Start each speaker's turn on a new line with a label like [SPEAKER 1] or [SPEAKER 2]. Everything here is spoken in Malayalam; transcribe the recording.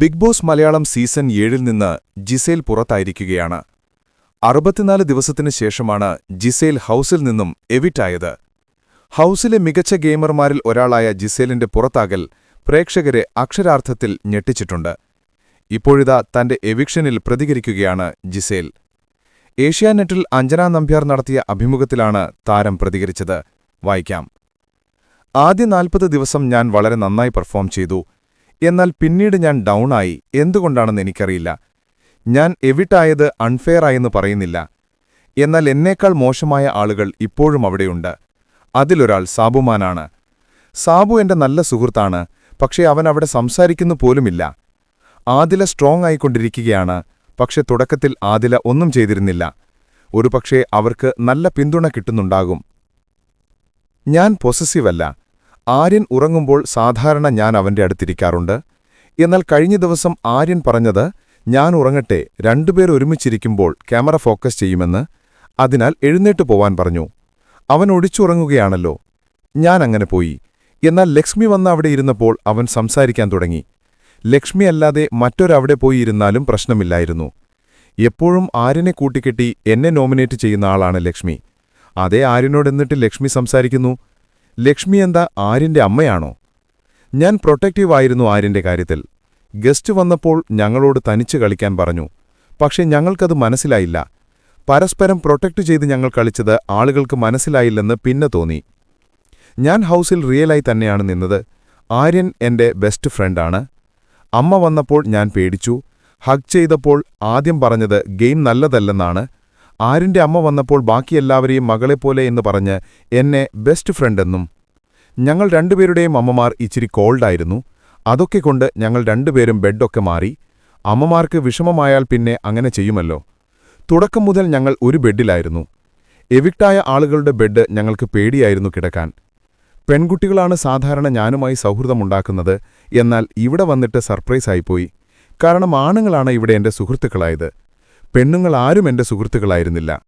[SPEAKER 1] ബിഗ് ബോസ് മലയാളം സീസൺ ഏഴിൽ നിന്ന് ജിസേൽ പുറത്തായിരിക്കുകയാണ്. അറുപത്തിനാല് ദിവസത്തിനു ശേഷമാണ് ജിസേൽ ഹൗസിൽ നിന്നും എവിറ്റായത്. ഹൗസിലെ മികച്ച ഗെയിമർമാരിൽ ഒരാളായ ജിസേലിന്റെ പുറത്താകൽ പ്രേക്ഷകരെ അക്ഷരാർത്ഥത്തിൽ ഞെട്ടിച്ചിട്ടുണ്ട്. ഇപ്പോഴിതാ തന്റെ എവിക്ഷനിൽ പ്രതികരിക്കുകയാണ് ജിസേൽ. ഏഷ്യാനെറ്റിൽ അഞ്ജന നമ്പ്യാർ നടത്തിയ അഭിമുഖത്തിലാണ് താരം പ്രതികരിച്ചത്. വായിക്കാം. ആദ്യ നാൽപ്പത് ദിവസം ഞാൻ വളരെ നന്നായി പെർഫോം ചെയ്തു. എന്നാൽ പിന്നീട് ഞാൻ ഡൗൺ ആയി. എന്തുകൊണ്ടാണെന്ന് എനിക്കറിയില്ല. ഞാൻ എവിട്ടായത് അൺഫെയറായെന്ന് പറയുന്നില്ല. എന്നാൽ എന്നേക്കാൾ മോശമായ ആളുകൾ ഇപ്പോഴും അവിടെയുണ്ട്. അതിലൊരാൾ സാബുമാനാണ്. സാബു എന്റെ നല്ല സുഹൃത്താണ്. പക്ഷേ അവൻ അവിടെ സംസാരിക്കുന്നു പോലുമില്ല. ആദില സ്ട്രോങ് ആയിക്കൊണ്ടിരിക്കുകയാണ്. പക്ഷെ തുടക്കത്തിൽ ആദില ഒന്നും ചെയ്തിരുന്നില്ല. ഒരുപക്ഷേ അവർക്ക് നല്ല പിന്തുണ കിട്ടുന്നുണ്ടാകും. ഞാൻ പൊസസീവല്ല ആര്യൻ ഉറങ്ങുമ്പോൾ സാധാരണ ഞാൻ അവന്റെ അടുത്തിരിക്കാറുണ്ട്. എന്നാൽ കഴിഞ്ഞ ദിവസം ആര്യൻ പറഞ്ഞത് ഞാൻ ഉറങ്ങട്ടെ രണ്ടുപേർ ഒരുമിച്ചിരിക്കുമ്പോൾ ക്യാമറ ഫോക്കസ് ചെയ്യുമെന്ന്. അതിനാൽ എഴുന്നേറ്റ് പോവാൻ പറഞ്ഞു. അവൻ ഒടിച്ചുറങ്ങുകയാണല്ലോ ഞാൻ അങ്ങനെ പോയി. എന്നാൽ ലക്ഷ്മി വന്ന അവിടെ ഇരുന്നപ്പോൾ അവൻ സംസാരിക്കാൻ തുടങ്ങി. ലക്ഷ്മി അല്ലാതെ മറ്റൊരവിടെ പോയി ഇരുന്നാലും പ്രശ്നമില്ലായിരുന്നു. എപ്പോഴും ആര്യനെ കൂട്ടിക്കെട്ടി എന്നെ നോമിനേറ്റ് ചെയ്യുന്ന ആളാണ് ലക്ഷ്മി. അതേ ആര്യനോടെന്നിട്ട് ലക്ഷ്മി സംസാരിക്കുന്നു. ലക്ഷ്മി എന്താ ആര്യന്റെ അമ്മയാണോ? ഞാൻ പ്രൊട്ടക്റ്റീവ് ആയിരുന്നു ആര്യന്റെ കാര്യത്തിൽ. ഗസ്റ്റ് വന്നപ്പോൾ ഞങ്ങളോട് തനിച്ച് കളിക്കാൻ പറഞ്ഞു. പക്ഷെ ഞങ്ങൾക്കത് മനസ്സിലായില്ല. പരസ്പരം പ്രൊട്ടക്റ്റ് ചെയ്ത് ഞങ്ങൾ കളിച്ചത് ആളുകൾക്ക് മനസ്സിലായില്ലെന്ന് പിന്നെ തോന്നി. ഞാൻ ഹൗസിൽ റിയലായി തന്നെയാണ് നിന്നത്. ആര്യൻ എന്റെ ബെസ്റ്റ് ഫ്രണ്ടാണ്. അമ്മ വന്നപ്പോൾ ഞാൻ പേടിച്ചു. ഹഗ് ചെയ്തപ്പോൾ ആദ്യം പറഞ്ഞത് ഗെയിം നല്ലതല്ലെന്നാണ്. ആരിന്റെ അമ്മ വന്നപ്പോൾ ബാക്കിയെല്ലാവരെയും മകളെപ്പോലെ എന്ന് പറഞ്ഞ് എന്നെ ബെസ്റ്റ് ഫ്രണ്ടെന്നും ഞങ്ങൾ രണ്ടുപേരുടെയും അമ്മമാർ ഇച്ചിരി കോൾഡായിരുന്നു. അതൊക്കെ കൊണ്ട് ഞങ്ങൾ രണ്ടുപേരും ബെഡൊക്കെ മാറി. അമ്മമാർക്ക് വിഷമമായാൽ പിന്നെ അങ്ങനെ ചെയ്യുമല്ലോ. തുടക്കം മുതൽ ഞങ്ങൾ ഒരു ബെഡിലായിരുന്നു. എവിക്റ്റായ ആളുകളുടെ ബെഡ് ഞങ്ങൾക്ക് പേടിയായിരുന്നു കിടക്കാൻ. പെൺകുട്ടികളാണ് സാധാരണ ഞാനുമായി സൗഹൃദമുണ്ടാക്കുന്നത്. എന്നാൽ ഇവിടെ വന്നിട്ട് സർപ്രൈസായിപ്പോയി. കാരണം ആണുങ്ങളാണ് ഇവിടെ എന്റെ സുഹൃത്തുക്കളായത്. പെണ്ണുങ്ങൾ ആരും എന്റെ സുഹൃത്തുക്കളായിരുന്നില്ല.